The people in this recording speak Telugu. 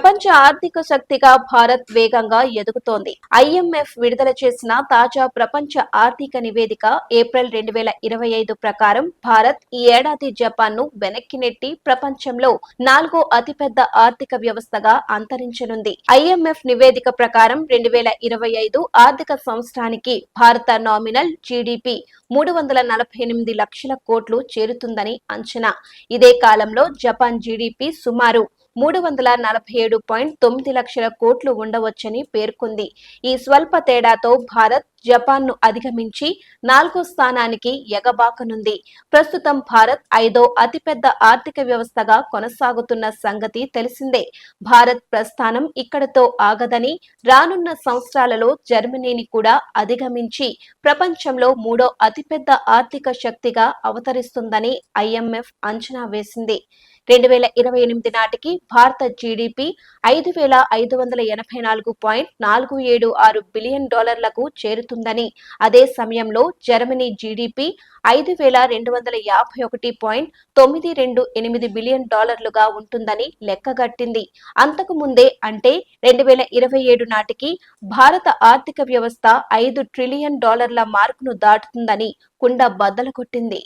ప్రపంచ ఆర్థిక శక్తిగా భారత్ వేగంగా ఎదుగుతోంది. ఐఎంఎఫ్ విడుదల చేసిన తాజా ప్రపంచ ఆర్థిక నివేదిక ఏప్రిల్ రెండు వేల ఇరవై ఐదు ప్రకారం భారత్ ఈ ఏడాది జపాన్ను వెనక్కి నెట్టి ప్రపంచంలో నాలుగో అతిపెద్ద ఆర్థిక వ్యవస్థగా అంతరించనుంది. ఐఎంఎఫ్ నివేదిక ప్రకారం రెండు వేల ఇరవై ఐదు ఆర్థిక సంవత్సరానికి భారత నామినల్ జీడిపి మూడు వందల నలభై ఎనిమిది లక్షల కోట్లు చేరుతుందని అంచనా. ఇదే కాలంలో జపాన్ జీడిపి సుమారు మూడు వందల నలభై ఏడు పాయింట్ తొమ్మిది లక్షల కోట్లు ఉండవచ్చని పేర్కొంది. ఈ స్వల్ప తేడాతో భారత్ జపాన్ను అధిగమించి నాలుగో స్థానానికి ఎగబాకనుంది. ప్రస్తుతం భారత్ ఐదో అతిపెద్ద ఆర్థిక వ్యవస్థగా కొనసాగుతున్న సంగతి తెలిసిందే. భారత్ ప్రస్థానం ఇక్కడతో ఆగదని రానున్న సంవత్సరాలలో జర్మనీని కూడా అధిగమించి ప్రపంచంలో మూడో అతిపెద్ద ఆర్థిక శక్తిగా అవతరిస్తుందని ఐఎంఎఫ్ అంచనా వేసింది. రెండు వేల ఇరవై ఎనిమిది నాటికి భారత జీడిపి ఐదు వేల ఐదు వందల ఎనభై నాలుగు పాయింట్ నాలుగు ఏడు ఆరు బిలియన్ డాలర్లకు పెరుగుతుందని. అదే సమయంలో జర్మనీ జీడిపి ఐదు వేల రెండు వందల యాభై ఒకటి పాయింట్ తొమ్మిది రెండు ఎనిమిది బిలియన్ డాలర్లుగా ఉంటుందని లెక్కగట్టింది అంతకు ముందే అంటే రెండు వేల ఇరవై ఏడు నాటికి భారత ఆర్థిక వ్యవస్థ ఐదు ట్రిలియన్ డాలర్ల మార్కును దాటుతుందని కుండ బద్దలు కొట్టింది.